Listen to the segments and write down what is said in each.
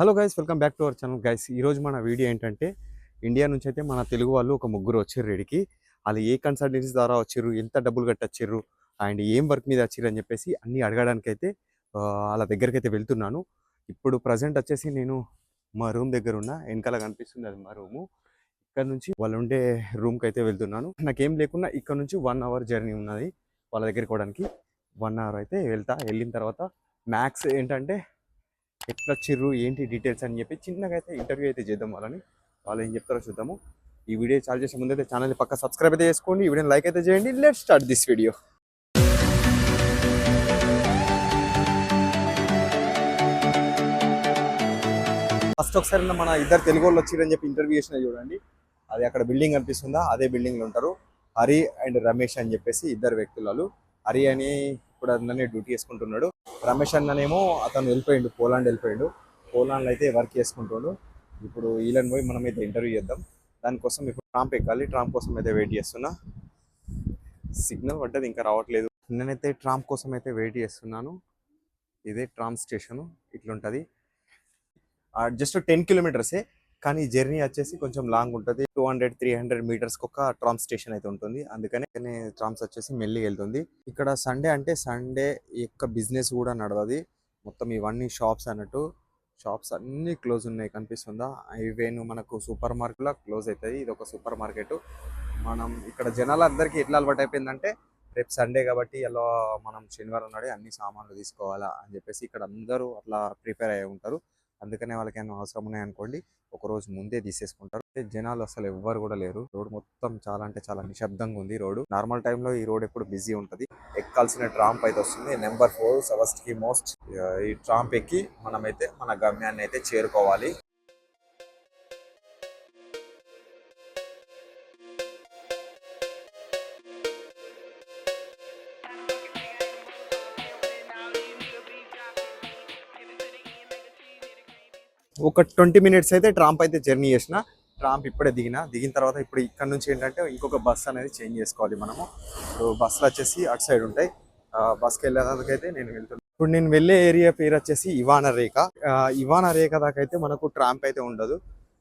Hello guys welcome back to our channel. Guys ఈరోజు మన video ఏంటంటే ఇండియా నుంచి అయితే మన తెలుగు వాళ్ళు ఒక ముగ్గురు వచ్చారు రెడీకి వాళ్ళు ఏ కన్సల్టెన్సీ ద్వారా వచ్చారు ఎంత డబ్బులు కట్టొచ్చారు అండ్ ఏం వర్క్ మీద వచ్చారు అని చెప్పేసి అన్ని అడగడానికి అయితే వాళ్ళ దగ్గరికి అయితే వెళ్తున్నాను. ఇప్పుడు ప్రజెంట్ వచ్చేసి నేను మా రూమ్ దగ్గర ఉన్న వెనకాల కనిపిస్తుంది అది మా రూము ఇక్కడ నుంచి వాళ్ళు ఉండే రూమ్కి అయితే వెళ్తున్నాను. నాకేం లేకుండా ఇక్కడ నుంచి వన్ అవర్ జర్నీ ఉన్నది వాళ్ళ దగ్గరికి పోవడానికి. వన్ అవర్ అయితే వెళ్తా. వెళ్ళిన తర్వాత మ్యాథ్స్ ఏంటంటే ఎట్లా చిర్రు ఏంటి డీటెయిల్స్ అని చెప్పి చిన్నగా అయితే ఇంటర్వ్యూ అయితే చేద్దాం వాళ్ళని. వాళ్ళు ఏం చెప్తారో చూద్దాము. ఈ వీడియో చాలు చేసే ముందు అయితే ఛానల్ పక్క సబ్స్క్రైబ్ అయితే చేసుకోండి. ఈ వీడియోని లైక్ అయితే చేయండి. Let start this video first ఒకసారి మన ఇద్దరు తెలుగు వాళ్ళు వచ్చిరని చెప్పి ఇంటర్వ్యూ చేసిన చూడండి. అది అక్కడ బిల్డింగ్ కనిపిస్తుందా? అదే బిల్డింగ్లో ఉంటారు. హరి అండ్ రమేష్ అని చెప్పేసి ఇద్దరు వ్యక్తులు హరి అని ఇప్పుడు అన్ననే డ్యూటీ చేసుకుంటున్నాడు. రమేష్ అన్ననేమో అతను వెళ్ళిపోయిండు పోలాండ్ వెళ్ళిపోయాడు. పోలాండ్లో అయితే వర్క్ చేసుకుంటుండు. ఇప్పుడు వీళ్ళని పోయి మనం అయితే ఇంటర్వ్యూ చేద్దాం. దానికోసం ఇప్పుడు ట్రాంప్ ఎక్కాలి ట్రాంప్ కోసం అయితే వెయిట్ చేస్తున్నా. సిగ్నల్ పడ్డది ఇంకా రావట్లేదు. నేనైతే ట్రాంప్ కోసం అయితే వెయిట్ చేస్తున్నాను. ఇదే ట్రామ్ స్టేషన్ ఇట్లుంటుంది. జస్ట్ టెన్ కిలోమీటర్సే కానీ జర్నీ వచ్చేసి కొంచెం లాంగ్ ఉంటుంది. టూ హండ్రెడ్ త్రీ హండ్రెడ్ మీటర్స్కి ఒక ట్రామ్ స్టేషన్ అయితే ఉంటుంది. అందుకనే ట్రామ్స్ వచ్చేసి మెల్లి వెళ్తుంది. ఇక్కడ సండే అంటే సండే యొక్క బిజినెస్ కూడా నడవది. మొత్తం ఇవన్నీ షాప్స్ అన్నట్టు. షాప్స్ అన్నీ క్లోజ్ ఉన్నాయి కనిపిస్తుందా? ఇవేను మనకు సూపర్ మార్కెట్లో క్లోజ్ అవుతుంది ఇది ఒక సూపర్ మార్కెట్. మనం ఇక్కడ జనాలందరికీ ఎట్లా అలవాటు అయిపోయిందంటే రేపు సండే కాబట్టి ఎలా మనం శనివారం నాడే అన్ని సామాన్లు తీసుకోవాలా అని చెప్పేసి ఇక్కడ అందరూ అట్లా ప్రిపేర్ అయ్యి ఉంటారు. అందుకనే వాళ్ళకి ఏమైనా అవసరం ఉన్నాయి అనుకోండి ఒక రోజు ముందే తీసేసుకుంటారు. జనాలు అసలు ఎవ్వరు కూడా లేరు. రోడ్ మొత్తం చాలా అంటే చాలా నిశ్శబ్దంగా ఉంది రోడ్ నార్మల్ టైంలో ఈ రోడ్ ఎప్పుడు బిజీ ఉంటుంది. ఎక్కాల్సిన ట్రాంప్ అయితే వస్తుంది. నెంబర్ ఫోర్ సవస్ట్కి మోస్ట్ ఈ ట్రాంప్ ఎక్కి మనమైతే మన గమ్యాన్ని అయితే చేరుకోవాలి. ఒక ట్వంటీ మినిట్స్ అయితే ట్రాంప్ అయితే జర్నీ చేసిన. ట్రాంప్ ఇప్పుడే దిగిన. దిగిన తర్వాత ఇప్పుడు ఇక్కడ నుంచి ఏంటంటే ఇంకొక బస్ అనేది చేంజ్ చేసుకోవాలి మనము. సో బస్సులు వచ్చేసి అటు సైడ్ ఉంటాయి. బస్కి వెళ్ళేదానికైతే నేను వెళ్తున్నాను ఇప్పుడు నేను వెళ్ళే ఏరియా పేరు వచ్చేసి ఇవాన రేఖ. ఆ, ఇవాన రేఖ దాకా అయితే మనకు ట్రాంప్ అయితే ఉండదు.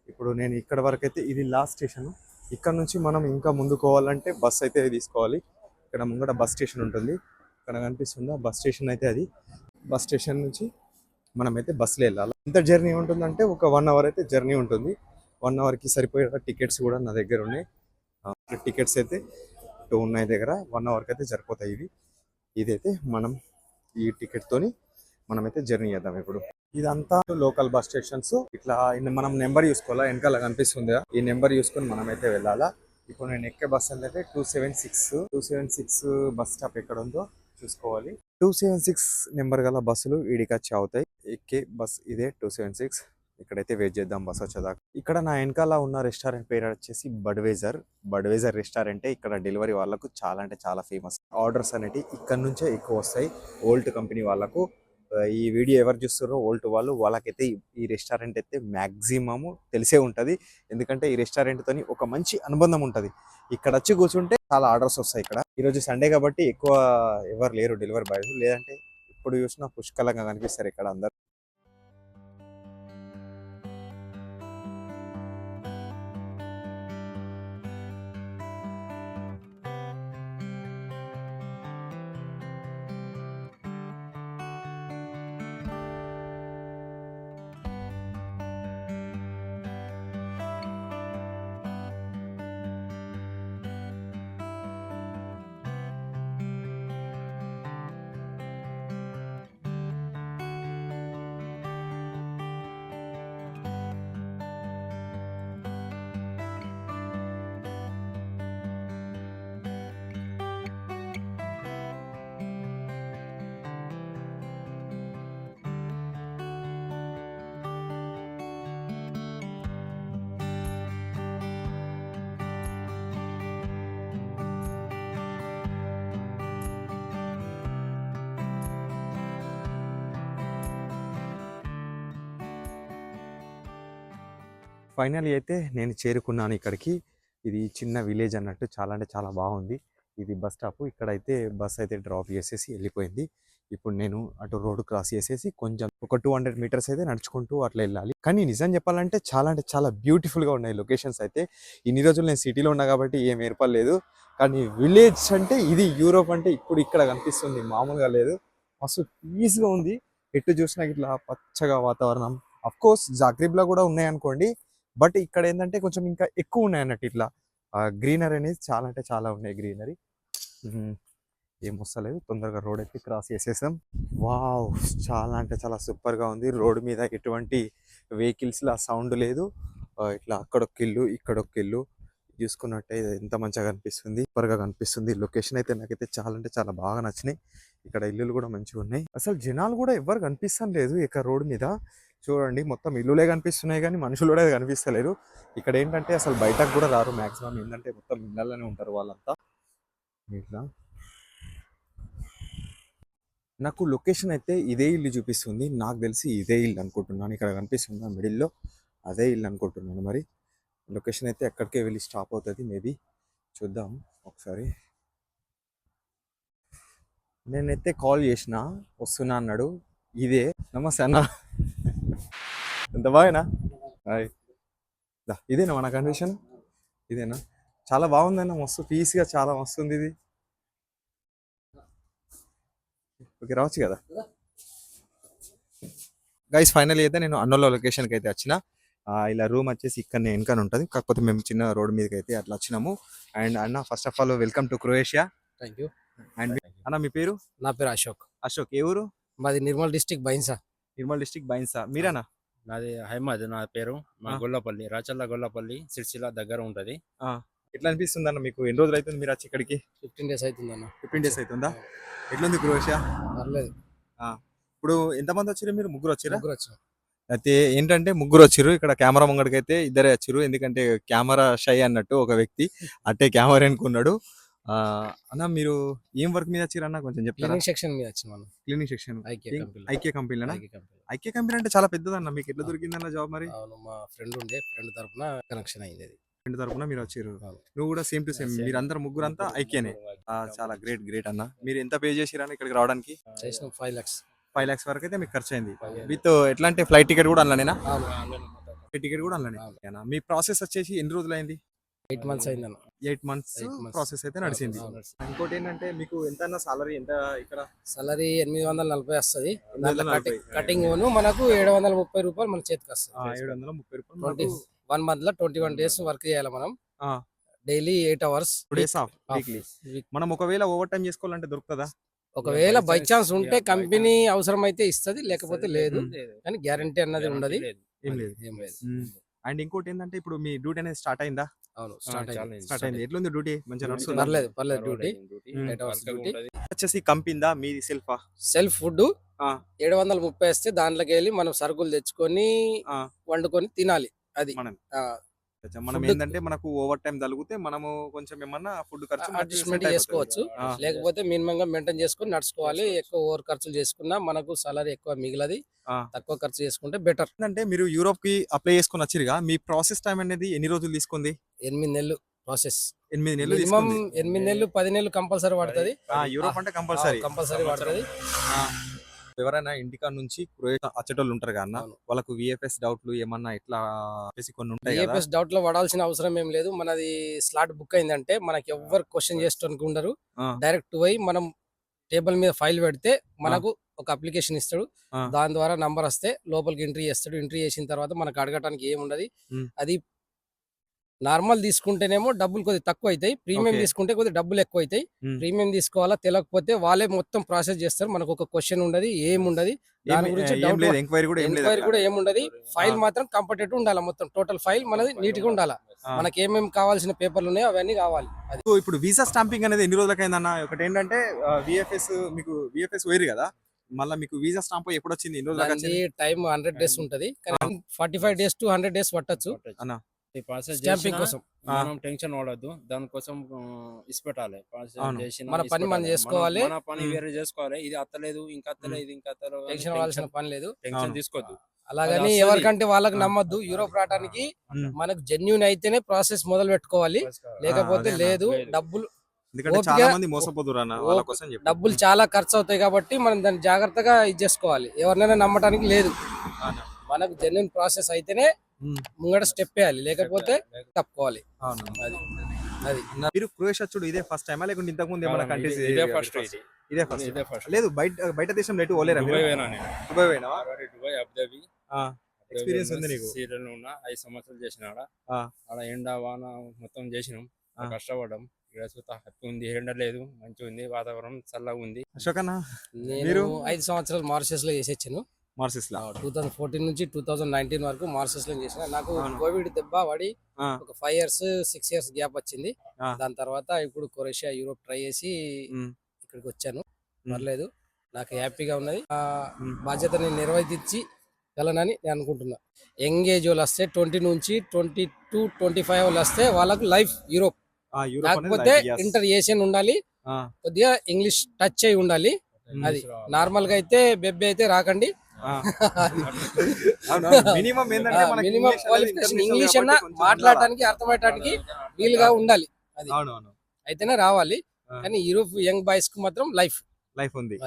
ఇప్పుడు నేను ఇక్కడ వరకు అయితే ఇది లాస్ట్ స్టేషన్. ఇక్కడ నుంచి మనం ఇంకా ముందుకోవాలంటే బస్ అయితే తీసుకోవాలి. ఇక్కడ ముంగట బస్ స్టేషన్ ఉంటుంది. ఇక్కడ కనిపిస్తుందా? బస్ స్టేషన్ అయితే అది. బస్ స్టేషన్ నుంచి మనమైతే బస్సులో వెళ్ళాలి. ఎంత జర్నీ ఉంటుందంటే ఒక వన్ అవర్ అయితే జర్నీ ఉంటుంది. వన్ అవర్కి సరిపోయే టికెట్స్ కూడా నా దగ్గర ఉన్నాయి. టికెట్స్ అయితే టూ ఉన్నాయి దగ్గర. వన్ అవర్కి అయితే సరిపోతాయి ఇవి. ఇదైతే మనం ఈ టికెట్ తోని మనమైతే జర్నీ చేద్దాం ఇప్పుడు. ఇదంతా లోకల్ బస్ స్టేషన్స్. ఇట్లా మనం నెంబర్ చూసుకోవాలా? వెనకాల కనిపిస్తుంది? ఈ నెంబర్ చూసుకొని మనమైతే వెళ్ళాలా? ఇప్పుడు నేను ఎక్కే బస్ అయితే two seven six. Two seven six bus stop ఎక్కడ ఉందో చూసుకోవాలి. టూ సెవెన్ సిక్స్ నెంబర్ గల బస్సులు ఈడికి వచ్చి అవుతాయి ఎక్కే బస్ ఇదే టూ సెవెన్ సిక్స్. ఇక్కడైతే వెయిట్ చేద్దాం బస్ వచ్చేదాకా. ఇక్కడ నా వెనకాల ఉన్న రెస్టారెంట్ పేరు వచ్చేసి బడ్వేజర్ బడ్వేజర్ రెస్టారెంటే ఇక్కడ డెలివరీ వాళ్ళకు చాలా అంటే చాలా ఫేమస్ ఆర్డర్స్ అనేవి ఇక్కడ నుంచే ఎక్కువ వస్తాయి. ఓల్డ్ కంపెనీ వాళ్ళకు ఈ వీడియో ఎవరు చూస్తారో ఓల్డ్ వాళ్ళు వాళ్ళకైతే ఈ- రెస్టారెంట్ అయితే మ్యాక్సిమము తెలిసే ఉంటుంది. ఎందుకంటే ఈ రెస్టారెంట్ తోని ఒక మంచి అనుబంధం ఉంటుంది. ఇక్కడ వచ్చి కూర్చుంటే చాలా ఆర్డర్స్ వస్తాయి ఇక్కడ. ఈరోజు సండే కాబట్టి ఎక్కువ ఎవరు లేరు డెలివరీ బాయ్స్ లేదంటే ఇప్పుడు చూసినా పుష్కలంగా కనిపిస్తారు ఇక్కడ అందరు. ఫైనల్ అయితే నేను చేరుకున్నాను ఇక్కడికి. ఇది చిన్న విలేజ్ అన్నట్టు చాలా అంటే చాలా బాగుంది. ఇది బస్ స్టాప్. ఇక్కడైతే బస్ అయితే డ్రాప్ చేసేసి వెళ్ళిపోయింది. ఇప్పుడు నేను అటు రోడ్ క్రాస్ చేసేసి కొంచెం ఒక టూ హండ్రెడ్ మీటర్స్ అయితే నడుచుకుంటూ అట్లా వెళ్ళాలి. కానీ నిజం చెప్పాలంటే చాలా అంటే చాలా బ్యూటిఫుల్గా గా ఉన్నాయి లొకేషన్స్ అయితే. ఇన్ని రోజులు నేను సిటీలో ఉన్నా కాబట్టి ఏం ఏర్పడలేదు. కానీ విలేజ్ అంటే ఇది యూరోప్ అంటే ఇప్పుడు ఇక్కడ కనిపిస్తుంది మామూలుగా లేదు. మస్తు పీస్గా ఉంది. ఎటు చూసినా ఇట్లా పచ్చగా వాతావరణం. అఫ్కోర్స్ జాగ్రీబ్లో కూడా ఉన్నాయి అనుకోండి. బట్ ఇక్కడ ఏంటంటే కొంచెం ఇంకా ఎక్కువ ఉన్నాయి అన్నట్టు ఇట్లా. గ్రీనరీ అనేది చాలా అంటే చాలా ఉన్నాయి గ్రీనరీ. ఏం వస్తలేదు. తొందరగా రోడ్ ఎక్కి క్రాస్ చేసేసాం. వావ్! చాలా అంటే చాలా సూపర్గా ఉంది. రోడ్ మీద ఎటువంటి వెహికల్స్ లా సౌండ్ లేదు. ఇట్లా అక్కడ ఒక ఇల్లు ఇక్కడ ఒక ఇల్లు చూసుకున్నట్టయితే ఎంత మంచిగా కనిపిస్తుంది. సూపర్గా కనిపిస్తుంది. లొకేషన్ అయితే నాకైతే చాలా అంటే చాలా బాగా నచ్చినాయి. ఇక్కడ ఇల్లులు కూడా మంచిగా ఉన్నాయి. అసలు జనాలు కూడా ఎవ్వరు కనిపిస్తాం లేదు ఇక రోడ్ మీద. చూడండి మొత్తం ఇల్లులే కనిపిస్తున్నాయి కానీ మనుషులు కూడా కనిపిస్తలేరు. ఇక్కడ ఏంటంటే అసలు బయటకు కూడా రారు. మాక్సిమం ఏంటంటే మొత్తం ఇళ్ళలోనే ఉంటారు వాళ్ళంతా. ఇట్లా. నాకు లొకేషన్ అయితే ఇదే ఇల్లు చూపిస్తుంది. నాకు తెలిసి ఇదే ఇల్లు అనుకుంటున్నాను. ఇక్కడ కనిపిస్తుంది మిడిల్లో. అదే ఇల్లు అనుకుంటున్నాను మరి. లొకేషన్ అయితే ఎక్కడికే వెళ్ళి స్టాప్ అవుతుంది మేబీ. చూద్దాం ఒకసారి. నేనైతే కాల్ చేసిన. వస్తున్నా అన్నాడు. ఇదే. నమస్తే అన్న. ఎంత బాగానా? దా, ఇదేనా మన కండిషన్ ఇదేనా? చాలా బాగుందన్న మస్తు పీస్గా చాలా మస్తు ఉంది ఇది. ఓకే రావచ్చు కదా? గైస్ ఫైనల్ అయితే నేను అన్నోలో లొకేషన్కి అయితే వచ్చిన. ఇలా రూమ్ వచ్చేసి ఇక్కడ వెనకాల ఉంటుంది. కాకపోతే మేము చిన్న రోడ్ మీదకి అయితే అట్లా వచ్చినాము. అండ్ అన్న first of all welcome to Croatia thank you and అన్న మీ పేరు? నా పేరు అశోక్. అశోక్ ఏ ఊరు? మాది నిర్మల్ డిస్టిక్ బైన్సా. నిర్మల్ డిస్టిక్ బైన్సా? మీరేనా? నాది హైమద్ నా పేరు. మా. గొల్లపల్లి రాచల్ల గొల్లపల్లి సిరిసిల్ల దగ్గర ఉంటది. ఎట్లా అనిపిస్తుంది అన్న మీకు? ఎన్ని రోజులు అవుతుంది మీరు వచ్చి ఇక్కడికి? ఫిఫ్టీన్ డేస్ అవుతుంది అన్న ఫిఫ్టీన్ డేస్ అవుతుందా ఎట్లుంది క్రొయేషియా పర్లేదు. ఇప్పుడు ఎంతమంది వచ్చారు మీరు? ముగ్గురు వచ్చారా ముగ్గురు వచ్చాం అయితే ఏంటంటే ముగ్గురు వచ్చిర్రు. ఇక్కడ కెమెరా ముంగడికి అయితే ఇద్దరే వచ్చిర్రు. ఎందుకంటే కెమెరా షై అన్నట్టు ఒక వ్యక్తి అట్టే కెమెరా అనుకున్నాడు ఆ, అన్న మీరు ఏం వర్క్ మీద వచ్చిర్రు అన్న? కొంచెం చెప్తారా? క్లీనింగ్ సెక్షన్ మీద వచ్చిన మనం cleaning section. IK company IK company అంటే చాలా పెద్దదన్న మీకు ఎట్లా దొరికిందన్న జాబ్ మరి? అవును మా ఫ్రెండ్ ఉండే. ఫ్రెండ్ తరపున కనెక్షన్ అయింది అది. రెండు తరపున మీరు వచ్చారు. నువ్వు కూడా సేమ్ టు సేమ్ మీరందరూ ముగ్గురు అంతా ఐకేనే ఆ, చాలా గ్రేట్ గ్రేట్ అన్న. మీరు ఎంత పే చేసిరన్న ఇక్కడికి రావడానికి? చేసిన ఫైవ్ లాక్స్ ఫైవ్ లాక్స్ వరకు అయితే మీకు ఖర్చు అయింది. విత్ ఎట్లా అంటే ఫ్లైట్ టికెట్ కూడా ఫ్లైట్ టికెట్ కూడా. ఓకేనా? మీ ప్రాసెస్ వచ్చేసి ఎన్ని రోజులు అయింది ఎయిట్ మంత్స్ అయింది అన్న. Eight months. ప్రాసెస్ అయితే నడిచింది. ఇంకోటి ఏంటంటే మీకు ఎంత అన్న సాలరీ ఎంత ఇక్కడ? సాలరీ ఎనిమిది వందల నలభై వస్తుంది. కటింగ్ మనకు ఏడు వందల ముప్పై రూపాయలు మన చేతికి వస్తుంది. ఏడు వందల ముప్పై రూపాయలు వన్ మంత్లో ట్వంటీ వన్ డేస్ వర్క్ చేయాలి మనం. ఆ. Daily eight hours two days off weekly మనం ఒకవేళ ఓవర్ టైం చేసుకోవాలంటే దొరుకుతుందా? ఒకవేళ బై ఛాన్స్ ఉంటే కంపెనీ అవసరం అయితే ఇస్తది లేకపోతే లేదు. లేదు. కానీ గ్యారంటీ అన్నది ఉండదు. ఏం లేదు. ఏం లేదు. అండ్ ఇంకోటి ఏంటంటే ఇప్పుడు మీ డ్యూటీ అనేది స్టార్ట్ అయిందా? అవును. స్టార్ట్ అయింది. స్టార్ట్ అయింది. ఎట్లుంది డ్యూటీ? మంచిగా నడుస్తుందా? పర్లేదు పర్లేదు డ్యూటీ. Eight hours duty. వచ్చేసి కంపిందా మీది సెల్ఫా? సెల్ఫ్ ఫుడ్ ఆ. ఏడు వందల ముప్పై వస్తే దాంట్లోకి వెళ్ళి మనం సరుకులు తెచ్చుకొని. వండుకొని తినాలి. అది. మనం ఏంటంటే మనకు ఓవర్ టైం తగిలితే మనము కొంచెం ఏమన్నా ఫుడ్ ఖర్చు అడ్జస్ట్మెంట్. చేసుకోవచ్చు. లేకపోతే మినిమం గా మెయింటైన్ చేసుకొని నడుచుకోవాలి. ఎక్కువ ఓవర్ ఖర్చులు చేసుకున్నా మనకు సాలరీ ఎక్కువ మిగిలది. తక్కువ ఖర్చు చేసుకుంటే బెటర్. ఏంటంటే మీరు యూరోప్కి అప్లై చేసుకుని వచ్చిరుగా మీ ప్రాసెస్ టైం అనేది ఎన్ని రోజులు తీసుకుంది? ఎనిమిది నెలలు ప్రాసెస్. ఎనిమిది నెలలు మినిమం ఎనిమిది నెలలు పది నెలలు కంపల్సరీ పడుతుంది. ఆ, యూరోప్ అంటే కంపల్సరీ. కంపల్సరీ పడుతుంది. ఎవరైనా ఇంటికా నుంచి వచ్చేటోళ్ళు ఉంటారు కదా. వాళ్ళకు విఎఫ్ఎస్ డౌట్లు ఏమన్నా ఇట్లా కొన్ని ఉంటాయి ఏపీఎస్ డౌట్లో పడాల్సిన అవసరం ఏం లేదు మనది స్లాట్ బుక్ అయిందంటే మనకి ఎవ్వరు క్వశ్చన్ చేసేటానికి ఉండరు. డైరెక్ట్ పోయి మనం టేబుల్ మీద ఫైల్ పెడితే మనకు ఒక అప్లికేషన్ ఇస్తాడు. దాని ద్వారా నంబర్ వస్తే లోపలికి ఎంట్రీ చేస్తాడు ఎంట్రీ చేసిన తర్వాత మనకు అడగటానికి ఏముండదు. అది నార్మల్ తీసుకుంటేనేమో డబ్బులు కొద్దిగా తక్కువ అవుతాయి ప్రీమియం. తీసుకుంటే కొద్దిగా డబ్బులు ఎక్కువ అవుతాయి. ప్రీమియం తీసుకోవాలా తెలియకపోతే వాళ్ళే మొత్తం ప్రాసెస్ చేస్తారు. మనకు ఒక క్వశ్చన్ ఉండదు ఏముండదు దాని గురించి ఎంక్వైరీ కూడా ఏముండదు. ఫైల్. మాత్రం కంపల్టెడ్ ఉండాలి మొత్తం. టోటల్ ఫైల్ మనది నీట్గా ఉండాలి. మనకి ఏమేమి కావాల్సిన పేపర్లు ఉన్నాయో అవన్నీ కావాలి. ఇప్పుడు వీసా స్టాంపింగ్ అనేది ఎన్ని రోజులకి అయిందన్న ఒకటి ఏంటంటే విఎఫ్ఎస్ మీకు విఎఫ్ఎస్ వేరు కదా. మళ్ళీ మీకు వీసా స్టాంప్ ఎప్పుడు వచ్చింది ఎన్ని వచ్చింది టైం హండ్రెడ్ డేస్ ఉంటది. కానీ forty five days to hundred days పట్టొచ్చు. స్టాంపింగ్ చేసినా కోసం మనం టెన్షన్ పడద్దు దానికోసం ఇసిపెట్టాలి ప్రాసెస్ మన పని మనం. చేసుకోవాలి. మన పని. వేరే చేసుకోవాలి ఇది అత్తలేదు ఇంకా అత్తలేదు ఇంకా అత్తలేదు టెన్షన్ అవ్వాల్సిన పని లేదు టెన్షన్. తీసుకోవద్దు అలాగని. ఎవరికంటే వాళ్ళకి. నమ్మద్దు యూరోప్ రావడానికి. మనకు జెన్యున్ అయితేనే ప్రాసెస్ మొదలు పెట్టుకోవాలి లేకపోతే? లేదు. డబ్బులు. డబ్బులు చాలా ఖర్చు అవుతాయి కాబట్టి మనం దాన్ని జాగ్రత్తగా ఇది చేసుకోవాలి ఎవరినైనా నమ్మటానికి లేదు. మనకు జెన్యున్ ప్రాసెస్ అయితేనే ముంగట స్టెప్ వేయాలి. లేకపోతే తప్పుకోవాలి. అవును. అది. అది. మీరు క్రొయేషియా చూడు ఇదే ఫస్ట్ టైమా లేకుంటే ఇంతకు ముందు ఏమైనా కంట్రీస్ ఇది- ఫస్ట్ ఇది. ఫస్ట్ ఇదే ఫస్ట్ లేదు బయట బయట దేశం ఎటు పోలేరా దుబాయ్ పోయినా నేను. దుబాయ్ దుబాయ్ అబుదాబి ఆ, ఎక్స్పీరియన్స్ ఉంది నీకు. సీరియల్ ఉన్నా ఐదు సంవత్సరాలు చేసిన ఆడ. ఆ. ఆడ ఎండ వాన మొత్తం చేసినాం. కష్టపడ్డాం. ఇక్కడ చూస్తా హ్యాపీ ఉంది ఎండ లేదు మంచిగా ఉంది వాతావరణం చల్లగా ఉంది. అశోక్ అన్న నేను మీరు? ఐదు సంవత్సరాలు మారిషస్లో చేసొచ్చాను మార్సెస్ లా టూ థౌసండ్ ఫోర్టీన్ నుంచి టూ థౌసండ్ నైన్టీన్ వరకు మారిషస్లో చేసిన నాకు. కోవిడ్ దెబ్బ పడి. ఒక five years six years gap వచ్చింది. దాని తర్వాత ఇప్పుడు కొరేషియా యూరోప్ ట్రై చేసి ఇక్కడికి వచ్చాను. పర్లేదు నాకు హ్యాపీగా ఉన్నది ఆ. బాధ్యతని నిర్వర్తించి వెళ్ళనని నేను అనుకుంటున్నా యంగ్ ఏజ్ వాళ్ళు వస్తే ట్వంటీ నుంచి ట్వంటీ టూ ట్వంటీ ఫైవ్ వాళ్ళు వస్తే వాళ్ళకు లైఫ్ యూరోప్ కాకపోతే yes. ఇంటర్ ఏషియన్ ఉండాలి కొద్దిగా ఇంగ్లీష్ టచ్ అయి ఉండాలి అది నార్మల్గా అయితే బెబ్బే అయితే రాకండి. మినిమం ఏంటంటే మినిమం క్వాలిఫికేషన్ ఇంగ్లీష్ అన్నా మాట్లాడటానికి అర్థమయ్యటానికి వీలుగా ఉండాలి అది. అయితేనే రావాలి. కానీ యూరోప్ యంగ్ బాయ్స్కు మాత్రం లైఫ్. లైఫ్ ఉంది.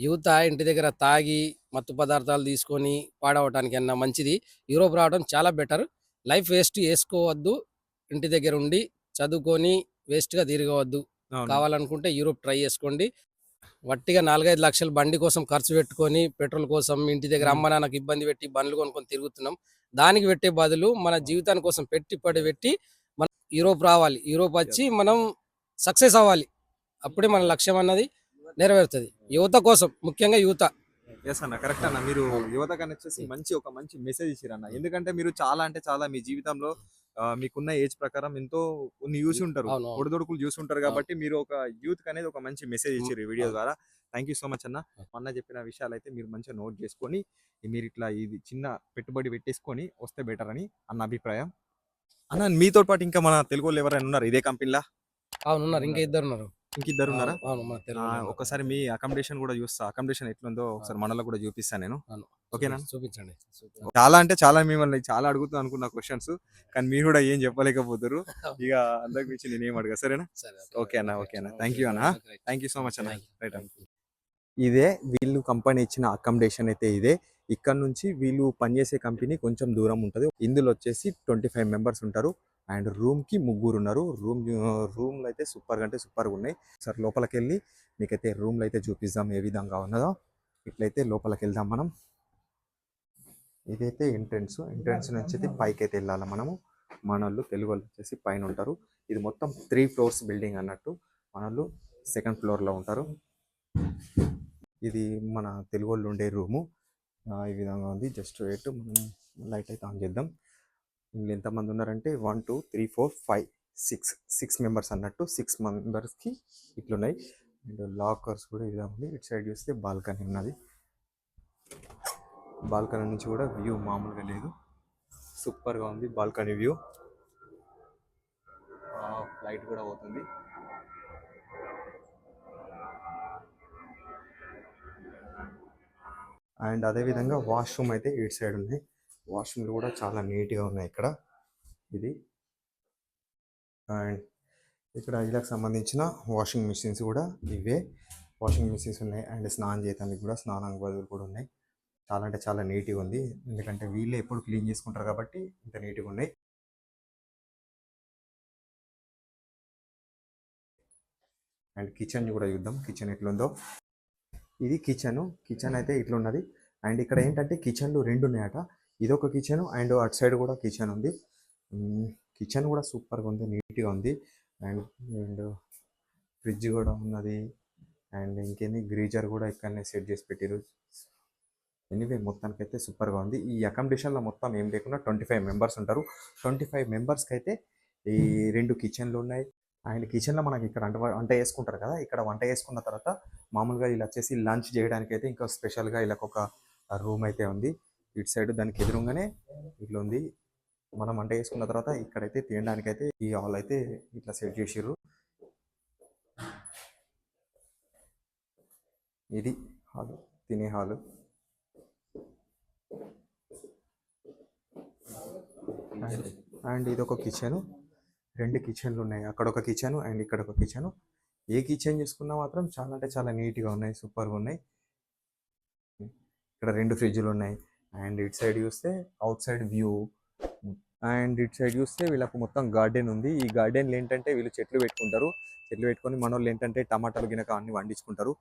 యువత ఇంటి దగ్గర తాగి మత్తు పదార్థాలు తీసుకొని పాడవటానికి అన్నా మంచిది. యూరోప్ రావడం చాలా బెటర్. లైఫ్ వేస్ట్ చేసుకోవద్దు ఇంటి దగ్గర ఉండి చదువుకొని వేస్ట్గా తిరగవద్దు. కావాలనుకుంటే యూరోప్ ట్రై చేసుకోండి. వట్టిగా నాలుగైదు లక్షలు బండి కోసం ఖర్చు పెట్టుకొని పెట్రోల్ కోసం ఇంటి దగ్గర మ్మ్. అమ్మ నాన్నకి ఇబ్బంది పెట్టి బండ్లు కొనుక్కొని తిరుగుతున్నాం. దానికి పెట్టే బదులు మన జీవితాని కోసం పెట్టి పడి పెట్టి మనం యూరోప్ రావాలి. యూరోప్ వచ్చి మనం సక్సెస్ అవ్వాలి. అప్పుడే మన లక్ష్యం అన్నది నెరవేరుతుంది. యువత కోసం ముఖ్యంగా యువత. ఎస్ అన్న కరెక్ట్ అన్న. మీరు యువతకని వచ్చేసి మంచి ఒక మంచి మెసేజ్ ఇచ్చారు అన్న. ఎందుకంటే మీరు చాలా అంటే చాలా మీ జీవితంలో మీకున్న ఏజ్ ప్రకారం ఎంతో కొన్ని చూసి ఉంటారు. ఒడిదొడుకులు చూసి ఉంటారు కాబట్టి మీరు ఒక యూత్ అనేది ఒక మంచి మెసేజ్ ఇచ్చారు ఈ వీడియో. ద్వారా. థ్యాంక్ యూ సో మచ్ అన్న. అన్న చెప్పిన విషయాలు అయితే మీరు మంచిగా నోట్ చేసుకొని మీరు ఇట్లా ఇది చిన్న పెట్టుబడి పెట్టేసుకొని వస్తే బెటర్ అని అన్న అభిప్రాయం. అన్న మీతో పాటు ఇంకా మన తెలుగు వాళ్ళు ఎవరైనా ఉన్నారు? ఇదే కంపెనీలా అవును ఉన్నారు. ఇంకా ఇద్దరు ఉన్నారు. ఇంక ఇద్దరు ఉన్నారా. ఒకసారి మీ అకామిడేషన్ కూడా చూస్తా. అకామిడేషన్ ఎట్లుందో ఒకసారి మనలో కూడా చూపిస్తాను నేను. ఓకేనా? చూపించండి. చాలా అంటే చాలా మిమ్మల్ని చాలా అడుగుతా అనుకున్న క్వశ్చన్స్ కానీ మీరు కూడా ఏం చెప్పలేకపోతారు ఇక అందరికి మించి నేను ఏం అడగా సరేనా? సరే ఓకే. అన్న ఓకే అన్న. థ్యాంక్ యూ అన్న. థ్యాంక్ యూ సో మచ్ అన్న. రైట్ అన్న ఇదే వీళ్ళు కంపెనీ ఇచ్చిన అకామిడేషన్ అయితే ఇదే. ఇక్కడ నుంచి వీళ్ళు పనిచేసే కంపెనీ కొంచెం దూరం ఉంటుంది. ఇందులో వచ్చేసి ట్వంటీ ఫైవ్ మెంబర్స్ ఉంటారు. అండ్ రూమ్కి ముగ్గురు ఉన్నారు రూమ్ రూమ్లు అయితే సూపర్గా అంటే సూపర్గా ఉన్నాయి. సార్ లోపలికి వెళ్ళి మీకైతే రూమ్లు అయితే చూపిద్దాం ఏ విధంగా ఉన్నదో. ఇట్లయితే లోపలికి వెళ్దాం మనం. ఇదైతే ఎంట్రన్స్. ఎంట్రన్స్ నుంచి అయితే పైకి అయితే వెళ్ళాలి మనము? మనల్లు తెలుగు వాళ్ళు వచ్చేసి పైన ఉంటారు ఇది మొత్తం త్రీ ఫ్లోర్స్ బిల్డింగ్ అన్నట్టు మనోళ్ళు సెకండ్ ఫ్లోర్లో ఉంటారు. ఇది మన తెలుగు వాళ్ళు ఉండే రూము. ఈ విధంగా ఉంది. జస్ట్ రేటు మనం లైట్ అయితే ఆన్ చేద్దాం. వీళ్ళు ఎంతమంది ఉన్నారంటే one two three four five six six members అన్నట్టు సిక్స్ మెంబర్స్కి ఇట్లున్నాయి. అండ్ లాకర్స్ కూడా ఇలా ఉంది. ఇటు సైడ్ చూస్తే బాల్కనీ ఉన్నది. బాల్కనీ నుంచి కూడా వ్యూ మామూలుగా లేదు. సూపర్గా ఉంది బాల్కనీ వ్యూ. లైట్ కూడా పోతుంది. అండ్ అదేవిధంగా వాష్రూమ్ అయితే ఇటు సైడ్ ఉన్నాయి. వాష్రూమ్లు కూడా చాలా నీట్గా ఉన్నాయి ఇక్కడ. ఇది. అండ్ ఇక్కడ ఇలాకి సంబంధించిన వాషింగ్ మిషన్స్ కూడా ఇవే. వాషింగ్ మిషన్స్ ఉన్నాయి అండ్ స్నానం చేయడానికి కూడా స్నానం గదులు కూడా ఉన్నాయి. చాలా అంటే చాలా నీట్గా ఉంది. ఎందుకంటే వీళ్ళే ఎప్పుడు క్లీన్ చేసుకుంటారు కాబట్టి ఇంత నీట్గా ఉన్నాయి. అండ్ కిచెన్ కూడా చూద్దాం. కిచెన్ ఎట్లుందో. ఇది కిచెన్. కిచెన్ అయితే ఇట్లున్నది. అండ్ ఇక్కడ ఏంటంటే కిచెన్లు రెండు ఉన్నాయట ఇది ఒక కిచెన్ అండ్ అటు సైడ్ కూడా కిచెన్ ఉంది. కిచెన్ కూడా సూపర్గా ఉంది నీట్గా ఉంది. అండ్ అండ్ ఫ్రిడ్జ్ కూడా ఉన్నది. అండ్ ఇంకేంది గ్రీజర్ కూడా ఇక్కడనే సెట్ చేసి పెట్టారు ఎనీవే మొత్తానికి అయితే సూపర్గా ఉంది. ఈ అకామిడేషన్లో మొత్తం ఏం లేకుండా ట్వంటీ ఫైవ్ మెంబర్స్ ఉంటారు. ట్వంటీ ఫైవ్ మెంబర్స్కి అయితే ఈ రెండు కిచెన్లు ఉన్నాయి. అండ్ కిచెన్లో మనకి ఇక్కడ వంట వంట వేసుకుంటారు కదా ఇక్కడ వంట వేసుకున్న తర్వాత మామూలుగా ఇలా వచ్చేసి లంచ్ చేయడానికి అయితే ఇంకా స్పెషల్గా ఇలా ఒక రూమ్ అయితే ఉంది. ఇటు సైడ్ దానికి ఎదురుగానే ఇట్లా ఉంది. మనం వంట చేసుకున్న తర్వాత ఇక్కడైతే తినడానికి అయితే ఈ హాల్ అయితే ఇట్లా సెట్ చేసిర్రు. ఇది హాల్ తినే హాల్. అండ్ ఇది ఒక కిచెన్. రెండు కిచెన్లు ఉన్నాయి. అక్కడ ఒక కిచెన్ అండ్ ఇక్కడ ఒక కిచెన్. ఏ కిచెన్ చూసుకున్నా మాత్రం చాలా అంటే చాలా నీట్గా ఉన్నాయి. సూపర్గా ఉన్నాయి. ఇక్కడ రెండు ఫ్రిడ్జ్లు ఉన్నాయి. అండ్ ఇటు సైడ్ చూస్తే అవుట్ సైడ్ వ్యూ. అండ్ ఇటు సైడ్ చూస్తే వీళ్ళకు మొత్తం గార్డెన్ ఉంది. ఈ గార్డెన్లు ఏంటంటే వీళ్ళు చెట్లు పెట్టుకుంటారు. చెట్లు పెట్టుకొని మనోళ్ళు ఏంటంటే టమాటాలు గినక అన్ని వండించుకుంటారు